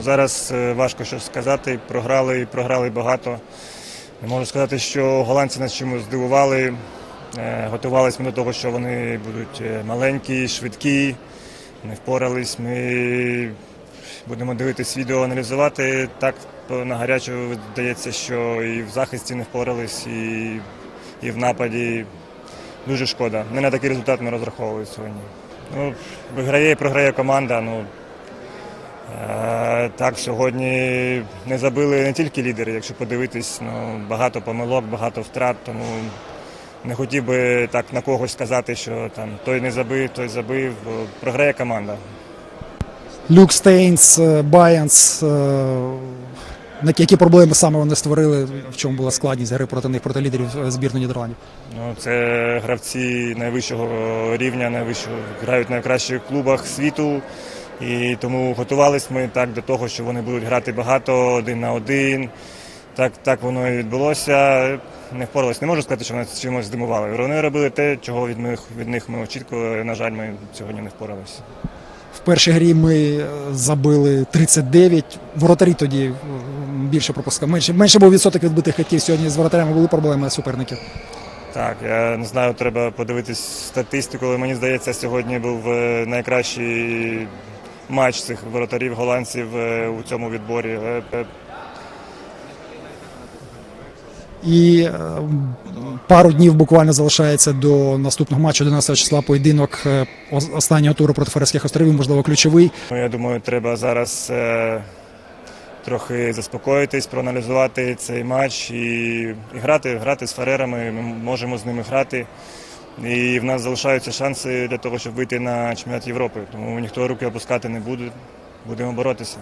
Зараз е, важко щось сказати. Програли, програли багато. Не можу сказати, що голландці нас чимось здивували. Е, Готувалися ми до того, що вони будуть е, маленькі, швидкі, не впорались. Ми будемо дивитись відео, аналізувати. Так на гарячу здається, що і в захисті не впорались, і, і в нападі. Дуже шкода. Не на такий результат ми розраховували сьогодні. Ну, виграє і програє команда. Ну, так, сьогодні не забили не тільки лідери, якщо подивитись, ну, багато помилок, багато втрат, тому не хотів би так на когось сказати, що там той не забив, той забив. Бо Програє команда. Люк Стейнс, е, Байенс. е, Які проблеми саме вони створили? В чому була складність гри проти них, проти лідерів е, збірної Нідерландів? Ну, це гравці найвищого рівня, найвищого грають в найкращих клубах світу. І тому готувалися ми так до того, що вони будуть грати багато один на один. Так, так воно і відбулося. Не впоралися. Не можу сказати, що вони з чимось здивували. Вони робили те, чого від них, від них ми очікували. На жаль, ми сьогодні не впоралися. В першій грі ми е, забили 39. Воротарі тоді е, більше пропускали. Менше, менше був відсоток відбитих катів. Сьогодні з воротарями були проблеми суперників. Так, я не знаю, треба подивитись статистику, але мені здається, сьогодні був е, найкращий матч цих воротарів голландців е, у цьому відборі. Е, е, І пару днів буквально залишається до наступного матчу 11 числа поєдинок останнього туру проти Фарерських островів, можливо, ключовий. Ну, я думаю, треба зараз е, трохи заспокоїтись, проаналізувати цей матч і, і грати, грати з фарерами. Ми можемо з ними грати. І в нас залишаються шанси для того, щоб вийти на чемпіонат Європи. Тому ніхто руки опускати не буде. Будемо боротися.